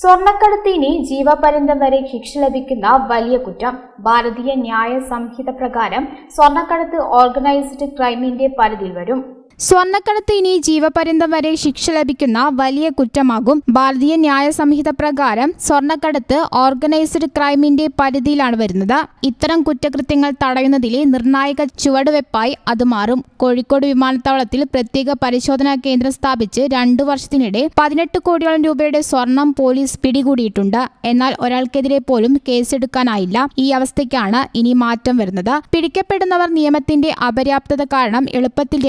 സ്വർണക്കടത്തിന് ജീവപര്യന്തം വരെ ശിക്ഷ ലഭിക്കുന്ന വലിയ കുറ്റം. ഭാരതീയ ന്യായ സംഹിത പ്രകാരം സ്വർണക്കടത്ത് ഓർഗനൈസ്ഡ് ക്രൈമിന്റെ പരിധിയിൽ വരും. സ്വർണക്കടത്ത് ഇനി ജീവപര്യന്തം വരെ ശിക്ഷ ലഭിക്കുന്ന വലിയ കുറ്റമാകും. ഭാരതീയ ന്യായ സംഹിത പ്രകാരം സ്വർണക്കടത്ത് ഓർഗനൈസ്ഡ് ക്രൈമിന്റെ പരിധിയിലാണ് വരുന്നത്. ഇത്തരം കുറ്റകൃത്യങ്ങൾ തടയുന്നതിലെ നിർണായക ചുവടുവെപ്പായി അത് മാറും. കോഴിക്കോട് വിമാനത്താവളത്തിൽ പ്രത്യേക പരിശോധനാ കേന്ദ്രം സ്ഥാപിച്ച് രണ്ടു വർഷത്തിനിടെ പതിനെട്ട് കോടിയോളം രൂപയുടെ സ്വർണം പോലീസ് പിടികൂടിയിട്ടുണ്ട്. എന്നാൽ ഒരാൾക്കെതിരെ പോലും കേസെടുക്കാനായില്ല. ഈ അവസ്ഥയ്ക്കാണ് ഇനി മാറ്റം വരുന്നത്. പിടിക്കപ്പെടുന്നവർ നിയമത്തിന്റെ അപര്യാപ്തത കാരണം എളുപ്പത്തിൽ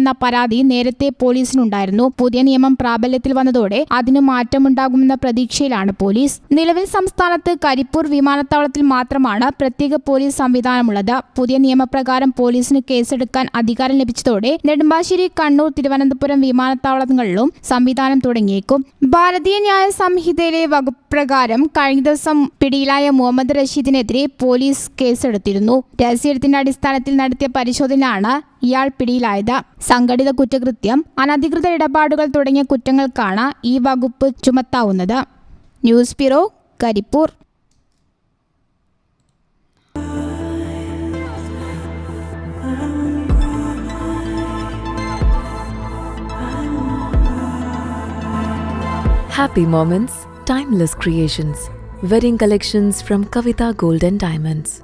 രക്ഷപ്പെടുന്നുവെന്ന പരാതി നേരത്തെ പോലീസിനുണ്ടായിരുന്നു. പുതിയ നിയമം പ്രാബല്യത്തിൽ വന്നതോടെ അതിന് മാറ്റമുണ്ടാകുമെന്ന പ്രതീക്ഷയിലാണ് പോലീസ്. നിലവിൽ സംസ്ഥാനത്ത് കരിപ്പൂർ വിമാനത്താവളത്തിൽ മാത്രമാണ് പ്രത്യേക പോലീസ് സംവിധാനമുള്ളത്. പുതിയ നിയമപ്രകാരം പോലീസിന് കേസെടുക്കാൻ അധികാരം ലഭിച്ചതോടെ നെടുമ്പാശ്ശേരി കണ്ണൂർ തിരുവനന്തപുരം വിമാനത്താവളങ്ങളിലും സംവിധാനം തുടങ്ങിയേക്കും. ഭാരതീയ ന്യായ സംഹിതയിലെ വകുപ്പ് പ്രകാരം കഴിഞ്ഞ ദിവസം പിടിയിലായ മുഹമ്മദ് റഷീദിനെതിരെ പോലീസ് കേസെടുത്തിരുന്നു. രഹസ്യത്തിന്റെ അടിസ്ഥാനത്തിൽ നടത്തിയ പരിശോധനയാണ് ഇയാൾ പിടിയിലായത് സംഘടിത കുറ്റകൃത്യം അനധികൃത ഇടപാടുകൾ തുടങ്ങിയ കുറ്റങ്ങൾക്കാണ് ഈ വകുപ്പ് ചുമത്താവുന്നത് news bureau Karipur Happy Moments, Timeless Creations, Wedding Collections from Kavita Gold and Diamonds.